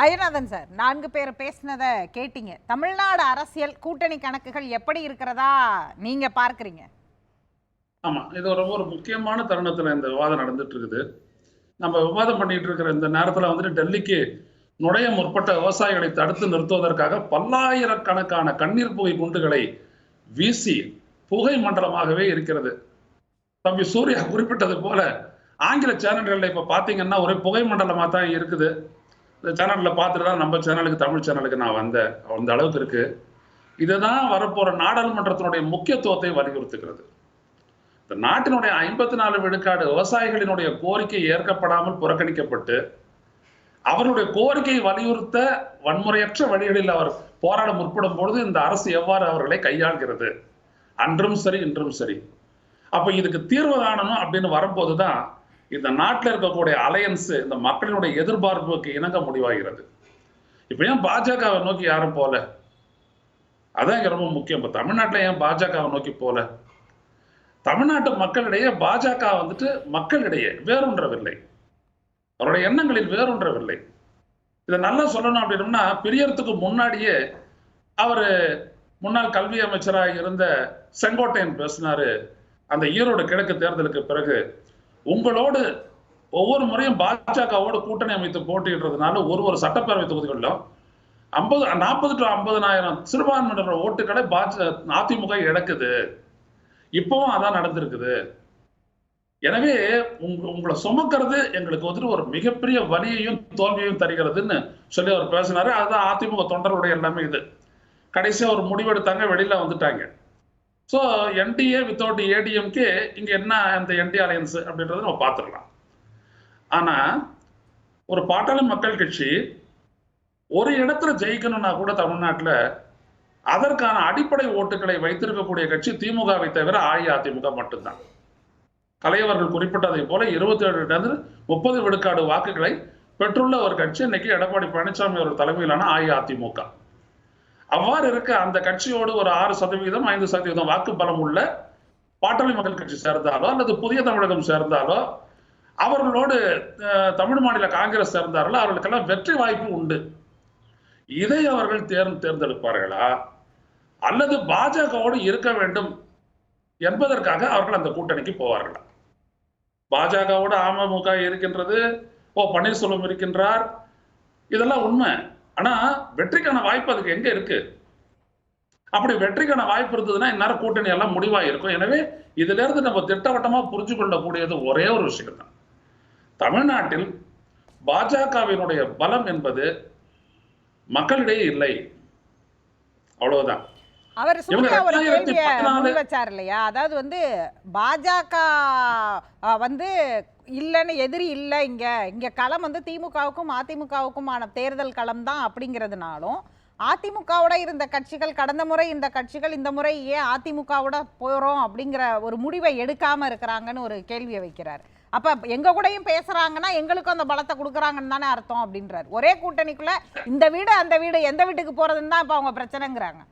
Ayyanathan sir நான்கு பேர் பேசினதை கேட்டீங்க. தமிழ்நாடு அரசியல் கூட்டணி கணக்குகள் எப்படி இருக்கிறதா நீங்க பார்க்குறீங்க? ஆமா இது ஒரு ஒரு முக்கியமான தருணத்துல இந்த விவாதம் நடந்துட்டு இருக்குது நம்ம விவாதம் பண்ணிட்டு இருக்கிற இந்த நேரத்துல வந்துட்டு டெல்லிக்கு நுழைய முற்பட்ட விவசாயிகளை தடுத்து நிறுத்துவதற்காக பல்லாயிரக்கணக்கான கண்ணீர் புகை குண்டுகளை வீசி புகை மண்டலமாகவே இருக்கிறது. தம்பி சூர்யா குறிப்பிட்டது போல ஆங்கில சேனல்களில் இப்ப பாத்தீங்கன்னா ஒரே புகை மண்டலமா தான் இருக்குது. இந்த சேனலில் பார்த்துட்டு தான் நம்ம சேனலுக்கு தமிழ் சேனலுக்கு நான் வந்தேன். அந்த அளவுக்கு இருக்கு. இதுதான் வரப்போற நாடாளுமன்றத்தினுடைய முக்கியத்துவத்தை வலியுறுத்துகிறது. இந்த நாட்டினுடைய ஐம்பத்தி நாலு விழுக்காடு விவசாயிகளினுடைய கோரிக்கை ஏற்கப்படாமல் புறக்கணிக்கப்பட்டு அவருடைய கோரிக்கையை வலியுறுத்த வன்முறையற்ற வழிகளில் அவர் போராட முற்படும் பொழுது இந்த அரசு எவ்வாறு அவர்களை கையாள்கிறது? அன்றும் சரி இன்றும் சரி. அப்ப இதுக்கு தீர்வு காணணும் அப்படின்னு வரும்போதுதான் இந்த நாட்டில் இருக்கக்கூடிய அலையன்ஸ் இந்த மக்களினுடைய எதிர்பார்ப்புக்கு இணங்க முடிவாகிறது. இப்போ ஏன் பாஜகவை நோக்கி யாரும் போல? அதான் இங்கே ரொம்ப முக்கியம். இப்போ தமிழ்நாட்டுல ஏன் பாஜகவை நோக்கி போல? தமிழ்நாட்டு மக்களிடையே பாஜக வந்துட்டு மக்களிடையே வேறொன்றவில்லை அவருடைய எண்ணங்களில் வேறொன்றவில்லை இதை நல்லா சொல்லணும் அப்படின்னோம்னா பிரியறதுக்கு முன்னாடியே அவர் முன்னாள் கல்வி அமைச்சராக இருந்த செங்கோட்டையன் பேசினாரு. அந்த ஈரோடு கிழக்கு தேர்தலுக்கு பிறகு உங்களோடு ஒவ்வொரு முறையும் பாஜகவோடு கூட்டணி அமைத்து போட்டியிடுறதுனால ஒரு ஒரு சட்டப்பேரவை தொகுதிகளிலும் ஐம்பது நாற்பது டு ஐம்பதனாயிரம் சிறுபான்மையினர் ஓட்டுகளை பாஜ அதிமுக இழக்குது. இப்பவும் அதான் நடந்திருக்குது. எனவே உங்க உங்களை சுமக்கிறது எங்களுக்கு வந்துட்டு ஒரு மிகப்பெரிய வலியையும் தோல்வியையும் தருகிறதுன்னு சொல்லி அவர் பேசினாரு. அதுதான் அதிமுக தொண்டர்களுடைய எல்லாமே இது. கடைசியா ஒரு முடிவெடுத்தாங்க வெளியில வந்துட்டாங்க. ஸோ என்டிஏ வித்தவுட் ஏடிஎம்கே இங்கே என்ன அந்த என்டி அலையன்ஸ் அப்படின்றத நம்ம பார்த்துடலாம். ஆனால் ஒரு பாட்டாளி மக்கள் கட்சி ஒரு இடத்துல ஜெயிக்கணும்னா கூட தமிழ்நாட்டில் அதற்கான அடிப்படை ஓட்டுகளை வைத்திருக்கக்கூடிய கட்சி திமுகவை தவிர அஇஅதிமுக மட்டும்தான். கலையவர்கள் குறிப்பிட்டதை போல இருபத்தி ஏழு முப்பது விழுக்காடு வாக்குகளை பெற்றுள்ள ஒரு கட்சி இன்னைக்கு எடப்பாடி பழனிசாமி அவர்கள் தலைமையிலான அஇஅதிமுக. அவ்வாறு இருக்க அந்த கட்சியோடு ஒரு ஆறு சதவீதம் ஐந்து சதவீதம் வாக்கு பலம் உள்ள பாட்டாளி மக்கள் கட்சி சேர்ந்தாலோ அல்லது புதிய தமிழகம் சேர்ந்தாலோ அவர்களோடு தமிழ் மாநில காங்கிரஸ் சேர்ந்தார்களோ அவர்களுக்கெல்லாம் வெற்றி வாய்ப்பு உண்டு. இதை அவர்கள் தேர் தேர்ந்தெடுப்பார்களா? அல்லது பாஜகவோடு இருக்க வேண்டும் என்பதற்காக அவர்கள் அந்த கூட்டணிக்கு போவார்களா? பாஜகவோடு அமமுக இருக்கின்றது ஓ பன்னீர்செல்வம் இருக்கின்றார். இதெல்லாம் உண்மை. ஆனா வெற்றிக்கான வாய்ப்பு அதுக்கு எங்க இருக்கு? அப்படி வெற்றிக்கான வாய்ப்பு இருந்ததுன்னா இந்நேரம் கூட்டணி எல்லாம் முடிவா இருக்கும் எனவே இதுல இருந்து நம்ம திட்டவட்டமா புரிஞ்சு கொள்ளக்கூடியது ஒரே ஒரு விஷயம் தான் தமிழ்நாட்டில் பாஜகவினுடைய பலம் என்பது மக்களிடையே இல்லை. அவ்வளவுதான். அவர் இவங்க சூர்யா ஒரு ரெண்டாயிரத்தி கேள்வியை பதினாலு- முன் வச்சார் இல்லையா? அதாவது வந்து பாஜக வந்து இல்லைன்னு எதிரி இல்லை இங்க. இங்க களம் வந்து திமுகவுக்கும் அதிமுகவுக்குமான தேர்தல் களம் தான் அப்படிங்கிறதுனாலும் அதிமுகவோட இருந்த கட்சிகள் கடந்த முறை இந்த கட்சிகள் இந்த முறை ஏன் அதிமுகவோட போறோம் அப்படிங்கிற ஒரு முடிவை எடுக்காம இருக்கிறாங்கன்னு ஒரு கேள்வியை வைக்கிறார். அப்ப எங்க கூடயும் பேசுறாங்கன்னா எங்களுக்கும் அந்த பலத்தை கொடுக்குறாங்கன்னு தானே அர்த்தம் அப்படின்றார். ஒரே கூட்டணிக்குள்ள இந்த வீடு அந்த வீடு எந்த வீட்டுக்கு போறதுன்னு தான் இப்ப அவங்க பிரச்சனைங்கிறாங்க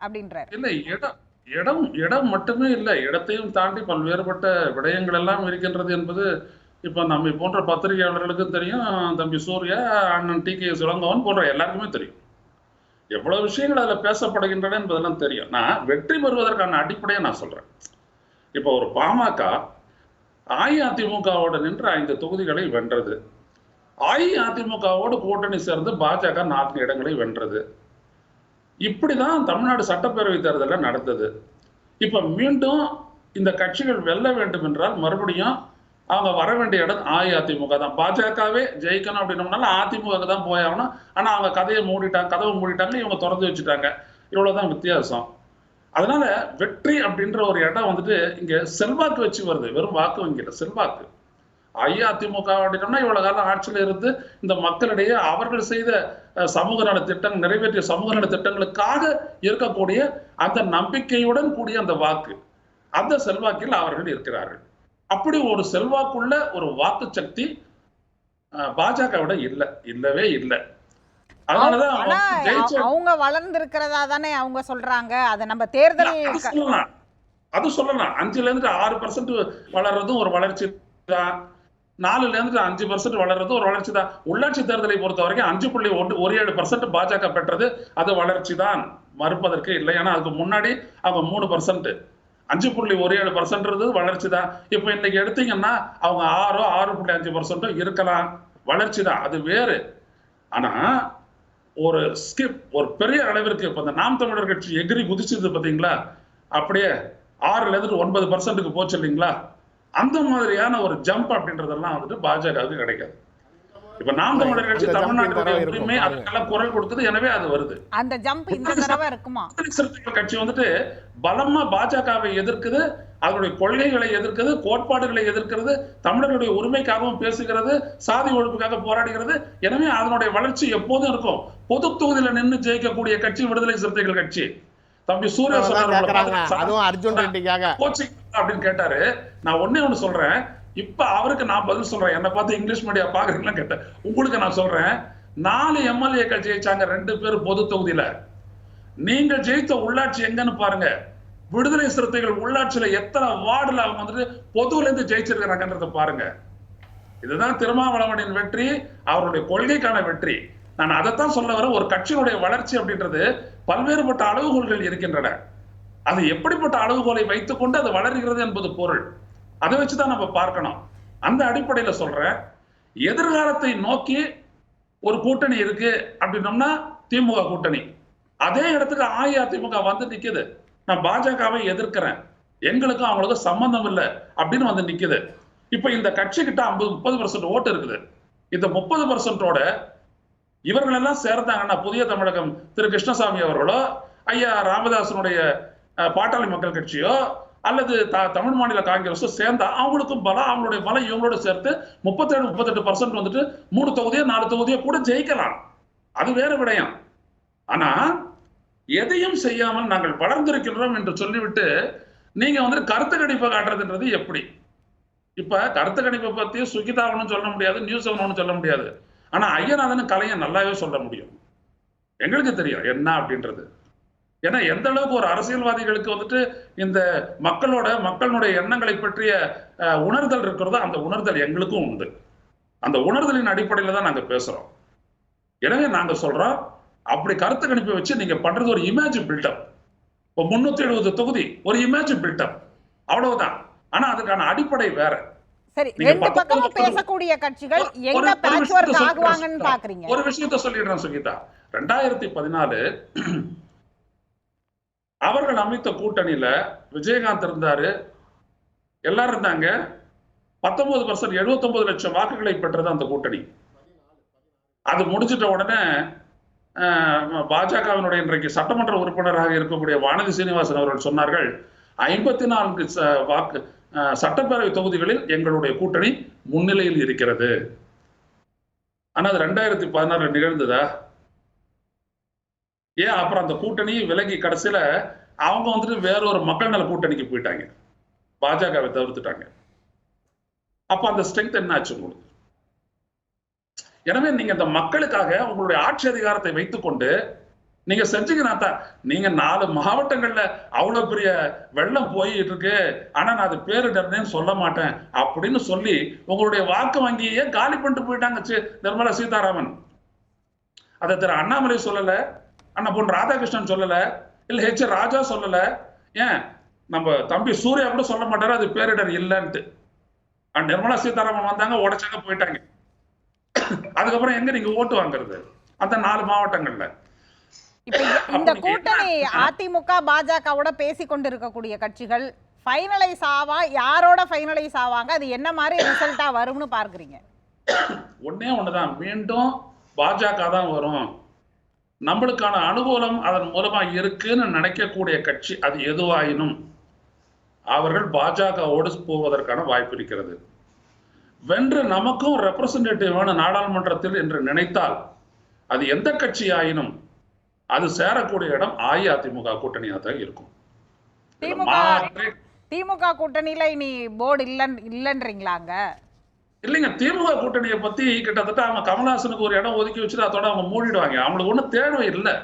அப்படின்றார். இல்லை இடம் இடம் இடம் மட்டுமே இல்லை இடத்தையும் தாண்டி பல்வேறுபட்ட விடயங்கள் எல்லாம் இருக்கின்றது என்பது இப்போ நம்மை போன்ற பத்திரிகையாளர்களுக்கும் தெரியும் தம்பி சூர்யா அண்ணன் டி கே சுலங்கவன் போன்ற எல்லாருக்குமே தெரியும். எவ்வளவு விஷயங்கள் அதில் பேசப்படுகின்றன என்பதெல்லாம் தெரியும். நான் வெற்றி பெறுவதற்கான அடிப்படையை நான் சொல்றேன். இப்போ ஒரு பாமக அஇஅதிமுகவோடு நின்று ஐந்து தொகுதிகளை வென்றது. அஇஅதிமுகவோடு கூட்டணி சேர்ந்து பாஜக நான்கு இடங்களை வென்றது. இப்படிதான் தமிழ்நாடு சட்டப்பேரவை தேர்தலில் நடந்தது. இப்ப மீண்டும் இந்த கட்சிகள் வெல்ல வேண்டும் என்றால் மறுபடியும் அவங்க வர வேண்டிய இடம் அஇஅதிமுக தான். பாஜகவே ஜெயிக்கணும் அப்படின்னோம்னால அதிமுக தான் போயாகணும் ஆனா அவங்க கதையை மூடிட்டாங்க கதவை மூடிட்டாங்க இவங்க திறந்து வச்சுட்டாங்க. இவ்வளவுதான் வித்தியாசம். அதனால வெற்றி அப்படின்ற ஒரு இடம் வந்துட்டு இங்க செல்வாக்கு வச்சு வருது. வெறும் வாக்கு வங்கிட்ட செல்வாக்கு. அஇஅதிமுக அப்படின்னோம்னா இவ்வளவு காலம் ஆட்சியில் இருந்து இந்த மக்களிடையே அவர்கள் செய்த சமூக நல திட்டங்கள் நிறைவேற்றிய சமூக நல திட்டங்களுக்காக இருக்கக்கூடிய அந்த நம்பிக்கையுடன் கூடிய அந்த வாக்கு. அந்த செல்வாக்கில் அவர்கள் இருக்கிறார்கள். அப்படி ஒரு செல்வாக்குள்ள ஒரு வாக்கு சக்தி பாஜகவிட இல்லை இல்லவே இல்லை. அவங்க ஜெயிச்ச அவ- அவங்க வளர்ந்து இருக்கிறதா தானே அவங்க சொல்றாங்க. அதை நம்ம தேர்தல் சொல்லலாம். அது சொல்லலாம். அஞ்சுல இருந்து ஆறு பர்சன்ட் வளர்றதும் ஒரு வளர்ச்சி தான் நாலுல இருந்து அஞ்சு பர்சன்ட் வளர்றது ஒரு வளர்ச்சி தான் உள்ளாட்சி தேர்தலை பொறுத்த வரைக்கும் அஞ்சு புள்ளி ஒன்று ஒரு ஏழு பர்சன்ட் பாஜக பெற்றது அது வளர்ச்சி தான் மறுப்பதற்கு இல்லை. ஏன்னா அதுக்கு முன்னாடி அவங்க மூணு பர்சன்ட் அஞ்சு புள்ளி ஒரு ஏழு பர்சன்ட்றது வளர்ச்சி தான் இப்போ இன்னைக்கு எடுத்தீங்கன்னா அவங்க ஆறோ ஆறு புள்ளி அஞ்சு பர்சன்ட்டோ இருக்கலாம். வளர்ச்சி தான் அது வேறு. ஆனா ஒரு ஸ்கிப் ஒரு பெரிய அளவிற்கு இப்போ இந்த நாம் தமிழர் கட்சி எகிரி குதிச்சது பார்த்தீங்களா அப்படியே ஆறுல இருந்து ஒன்பது பர்சன்ட்டுக்கு போச்சு இல்லைங்களா? அந்த மாதிரியான ஒரு ஜம்ப் அப்படின்றதெல்லாம் வந்துட்டு பாஜகவுக்கு கிடைக்காது. இப்ப நாம் தமிழர் கட்சி உரிமை பாருங்க. அதுக்கெல்லாம் குரல் கொடுக்குது எனவே அது வருது. அந்த ஜம்ப் இந்த தடவை இருக்குமா? கட்சி வந்துட்டு பலமா பாஜகவை எதிர்க்குது அதனுடைய கொள்கைகளை எதிர்க்குது கோட்பாடுகளை எதிர்க்கிறது தமிழர்களுடைய உரிமைக்காகவும் பேசுகிறது சாதி ஒழிப்புக்காக போராடுகிறது. எனவே அதனுடைய வளர்ச்சி எப்போதும் இருக்கும். பொது தொகுதியில நின்று ஜெயிக்கக்கூடிய கட்சி விடுதலை சிறுத்தைகள் கட்சி. தம்பி சூர்யா கோச்சிங் அப்படின்னு கேட்டாரு. நான் ஒண்ணே ஒண்ணு சொல்றேன். இப்ப அவருக்கு நான் பதில் சொல்றேன். என்ன பார்த்து இங்கிலீஷ் மீடியா பாக்குறீங்களா கேட்டேன். உங்களுக்கு நான் சொல்றேன் நாலு எம்எல்ஏக்கள் ஜெயிச்சாங்க ரெண்டு பேர் பொது தொகுதியில. நீங்க ஜெயித்த உள்ளாட்சி எங்கன்னு பாருங்க. விடுதலை சிறுத்தைகள் உள்ளாட்சியில எத்தனை வார்டுல அவங்க வந்துட்டு பொதுவில இருந்து ஜெயிச்சிருக்கிறாங்கன்றத பாருங்க. இதுதான் திருமாவளவனின் வெற்றி அவருடைய கொள்கைக்கான வெற்றி. நான் அதைத்தான் சொல்ல வர ஒரு கட்சியினுடைய வளர்ச்சி அப்படின்றது பல்வேறுபட்ட அளவுகோல்கள் இருக்கின்றன. அது எப்படிப்பட்ட அளவுகோலை வைத்துக்கொண்டு அது வளர்கிறது என்பது பொருள். அதை வச்சுதான் நம்ம பார்க்கணும். அந்த அடிப்படையில சொல்றேன் எதிர்காலத்தை நோக்கி ஒரு கூட்டணி இருக்கு அப்படின்னோம்னா திமுக கூட்டணி. அதே இடத்துக்கு அஇஅதிமுக வந்து நிக்குது. நான் பாஜகவை எதிர்க்கிறேன். எங்களுக்கும் அவங்களுக்கும் சம்பந்தம் இல்லை அப்படின்னு வந்து நிக்குது. இப்ப இந்த கட்சி கிட்ட ஐம்பது முப்பது பர்சன்ட் ஓட்டு இருக்குது. இந்த முப்பது பர்சன்டோட இவர்கள் எல்லாம் சேர்ந்தாங்கன்னா புதிய தமிழகம் திரு கிருஷ்ணசாமி அவர்களோ ஐயா ராமதாசனுடைய பாட்டாளி மக்கள் கட்சியோ அல்லது த- தமிழ் மாநில காங்கிரஸும் சேர்ந்தா அவங்களுக்கும் பலம் அவங்களுடைய பலம் இவங்களோட சேர்த்து முப்பத்தேழு முப்பத்தெட்டு பர்சன்ட் வந்துட்டு மூணு தொகுதியோ நாலு தொகுதியோ கூட ஜெயிக்கலாம். அது வேற விடயம். ஆனா எதையும் செய்யாமல் நாங்கள் வளர்ந்திருக்கின்றோம் என்று சொல்லிவிட்டு நீங்க வந்துட்டு கருத்து கணிப்பை காட்டுறதுன்றது எப்படி? இப்ப கருத்து கணிப்பை பத்தி சுகிதா ஒன்றும் சொல்ல முடியாது நியூஸ் ஒன்றும் சொல்ல முடியாது. ஆனா ஐயநாதன் கலையை நல்லாவே சொல்ல முடியும். எங்களுக்கு தெரியும் என்ன அப்படின்றது. ஏன்னா எந்த அளவுக்கு ஒரு அரசியல்வாதிகளுக்கு வந்துட்டு இந்த மக்களோட மக்களுடைய எண்ணங்களை பற்றிய உணர்தல் இருக்கிறதோ அந்த உணர்தல் எங்களுக்கும் உண்டு. அந்த உணர்தலின் அடிப்படையில தான் நாங்க பேசுறோம். எனவே நாங்க சொல்றோம் அப்படி கருத்து கணிப்பை வச்சு நீங்க பண்றது ஒரு இமேஜ் பில்டப் இப்போ முன்னூத்தி எழுபது தொகுதி ஒரு இமேஜ் பில்டப் அவ்வளவுதான். ஆனா அதுக்கான அடிப்படை வேற. சரி ரெண்டு பக்கமும். பேசக்கூடிய கட்சிகள் எங்க பேட்ச் ஒர்க் ஆகுவாங்கன்னு. பாக்குறீங்க? ஒரு விஷயத்த சொல்லிடுறேன் சுகிதா. ரெண்டாயிரத்தி பதினாலு அவர்கள் அமைத்த கூட்டணியில விஜயகாந்த் இருந்தாரு. எல்லாரும் இருந்தாங்க. பத்தொன்பது பர்சன்ட் எழுபத்தொன்பது லட்சம் வாக்குகளை பெற்றது அந்த கூட்டணி. அது முடிஞ்சிட்ட உடனே பாஜகவினுடைய இன்றைக்கு சட்டமன்ற உறுப்பினராக இருக்கக்கூடிய வானதி சீனிவாசன் அவர்கள் சொன்னார்கள் ஐம்பத்தி நான்கு ச- வாக்கு சட்டப்பேரவை தொகுதிகளில் எங்களுடைய கூட்டணி முன்னிலையில் இருக்கிறது. ஆனா அது ரெண்டாயிரத்தி பதினாறுல நிகழ்ந்ததா? ஏன் அப்புறம் அந்த கூட்டணி விலகி கடைசியில அவங்க வந்துட்டு வேற ஒரு மக்கள் நல கூட்டணிக்கு போயிட்டாங்க. பாஜகவை தவிர்த்துட்டாங்க. அப்ப அந்த ஸ்ட்ரென்த் என்ன ஆச்சு உங்களுக்கு? எனவே நீங்க இந்த மக்களுக்காக உங்களுடைய ஆட்சி அதிகாரத்தை வைத்துக்கொண்டு நீங்க செஞ்சீங்கன்னா தான் நீங்க நாலு மாவட்டங்கள்ல அவ்வளவு பெரிய வெள்ளம் போயிட்டு இருக்கு ஆனா நான் அது பேரிடர்னேன்னு சொல்ல மாட்டேன் அப்படின்னு சொல்லி உங்களுடைய வாக்கு வங்கியே காலி பண்ணிட்டு போயிட்டாங்க நிர்மலா சீதாராமன். அதை திரு அண்ணாமலை சொல்லல. அண்ணா பொன் ராதாகிருஷ்ணன் சொல்லல. இல்ல ஹெச் ராஜா சொல்லல. ஏன்? நம்ம தம்பி சூர்யா கூட சொல்ல மாட்டாரு அது பேரிடர் இல்லைன்ட்டு. நிர்மலா சீதாராமன் வந்தாங்க உடைச்சாங்க போயிட்டாங்க. அதுக்கப்புறம் எங்க நீங்க ஓட்டு வாங்குறது? அந்த நாலு மாவட்டங்கள்ல. இந்த கூட்டணி அதிமுக பாஜகவோட பேசி கொண்டிருக்கக்கூடிய கட்சிகள் ஃபைனலைஸ் ஆவா? யாரோட ஃபைனலைஸ் ஆவாங்க? அது என்ன மாதிரி ரிசல்ட்டா வரும்னு பார்க்கறீங்க? ஒண்ணே ஒண்ணுதான். மீண்டும் பாஜக தான் வரும். நம்மளுக்கான அனுகூலம் அதன் மூலமா இருக்குன்னு நினைக்கக்கூடிய கட்சி அது எதுவாயினும் அவர்கள் பாஜகவோடு போவதற்கான வாய்ப்பு இருக்கிறது. வென்று நமக்கும் ரெப்ரசன்டேட்டிவ் வேணும் நாடாளுமன்றத்தில் என்று நினைத்தால் அது எந்த கட்சி ஆயினும் அது சேரக்கூடிய இடம் அஇஅதிமுக கூட்டணியாக தான் இருக்கும் திமுக கூட்டணியில இனி போர்டு இல்லன்றீங்களாங்க? இல்லைங்க திமுக கூட்டணியை பத்தி கிட்டத்தட்ட அவங்க கமல்ஹாசனுக்கு ஒரு இடம் ஒதுக்கி வச்சுட்டு அதோட அவங்க மூடிடுவாங்க. அவங்களுக்கு ஒன்றும் தேவை இல்லை.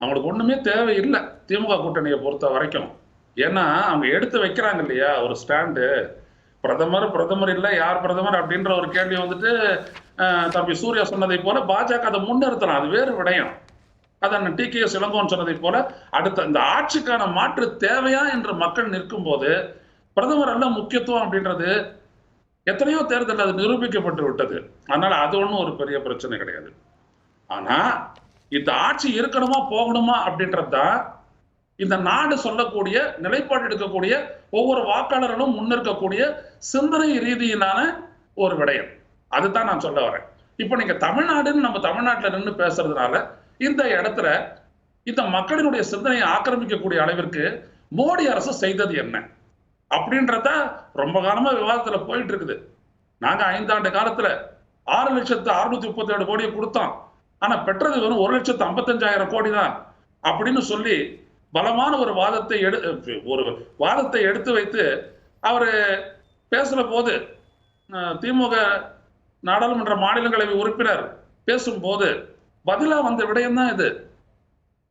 அவங்களுக்கு ஒண்ணுமே தேவை இல்லை திமுக கூட்டணியை பொறுத்த வரைக்கும். ஏன்னா அவங்க எடுத்து வைக்கிறாங்க இல்லையா ஒரு ஸ்டாண்டு. பிரதமர் பிரதமர் இல்லை யார் பிரதமர் அப்படின்ற ஒரு கேள்வி வந்துட்டு தம்பி சூர்யா சொன்னதை போல பாஜக அதை முன்னிறுத்தலாம். அது வேறு விடயம். அதான் டி. கே. எஸ் இளங்கோவன் சொன்னதை போல அடுத்த இந்த ஆட்சிக்கான மாற்று தேவையா என்று மக்கள் நிற்கும் போது பிரதமர் அல்ல முக்கியத்துவம் அப்படின்றது எத்தனையோ தேர்தல் அது நிரூபிக்கப்பட்டு விட்டது. அதனால அது ஒன்றும் ஒரு பெரிய பிரச்சனை கிடையாது. ஆனா இந்த ஆட்சி இருக்கணுமா போகணுமா அப்படின்றது தான் இந்த நாடு சொல்லக்கூடிய நிலைப்பாடு எடுக்கக்கூடிய ஒவ்வொரு வாக்காளர்களும் முன்னிற்கக்கூடிய சிந்தனை ரீதியிலான ஒரு விடயம். அதுதான் நான் சொல்ல வரேன். இப்போ நீங்க தமிழ்நாடுன்னு நம்ம தமிழ்நாட்டில் நின்று பேசுறதுனால இந்த இடத்துல இந்த மக்களினுடைய சிந்தனையை ஆக்கிரமிக்கக்கூடிய அளவிற்கு மோடி அரசு செய்தது என்ன? அப்படின்றத ரொம்ப காலமா விவாதத்துல போயிட்டு இருக்குது. நாங்க ஐந்தாண்டு காலத்துல ஆறு லட்சத்து அறுநூத்தி முப்பத்தி ஏழு கோடியை கொடுத்தோம். ஆனா பெற்றது வெறும் ஒரு லட்சத்து ஐம்பத்தஞ்சாயிரம் கோடி தான். அப்படின்னு சொல்லி பலமான ஒரு வாதத்தை எடு ஒரு வாதத்தை எடுத்து வைத்து அவர் பேசுற போது அஹ், திமுக நாடாளுமன்ற மாநிலங்களவை உறுப்பினர் பேசும்போது பதிலா வந்த விடயம் தான் இது.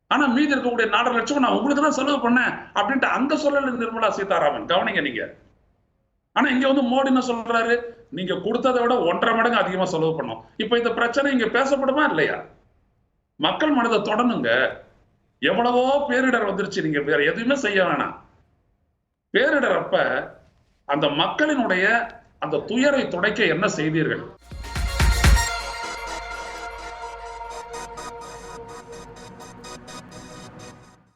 ஆனா மீதி இருக்கக்கூடிய நாலரை லட்சம் நான் உங்களுக்கு தான் செலவு பண்ணேன் அப்படின்ட்டு அங்க சொல்லல நிர்மலா சீதாராமன். கவனிங்க நீங்க. ஆனா இங்க வந்து மோடி என்ன சொல்றாரு? நீங்க கொடுத்ததை விட ஒன்றரை மடங்கு அதிகமா செலவு பண்ணோம் இப்ப இந்த பிரச்சனை இங்க பேசப்படுமா இல்லையா? மக்கள் மனதை தொடணுங்க. எவ்வளவோ பேரிடர் வந்துருச்சு நீங்க வேற எதுவுமே செய்ய வேணாம். பேரிடர் அப்ப அந்த மக்களினுடைய அந்த துயரை துடைக்க என்ன செய்தீர்கள்?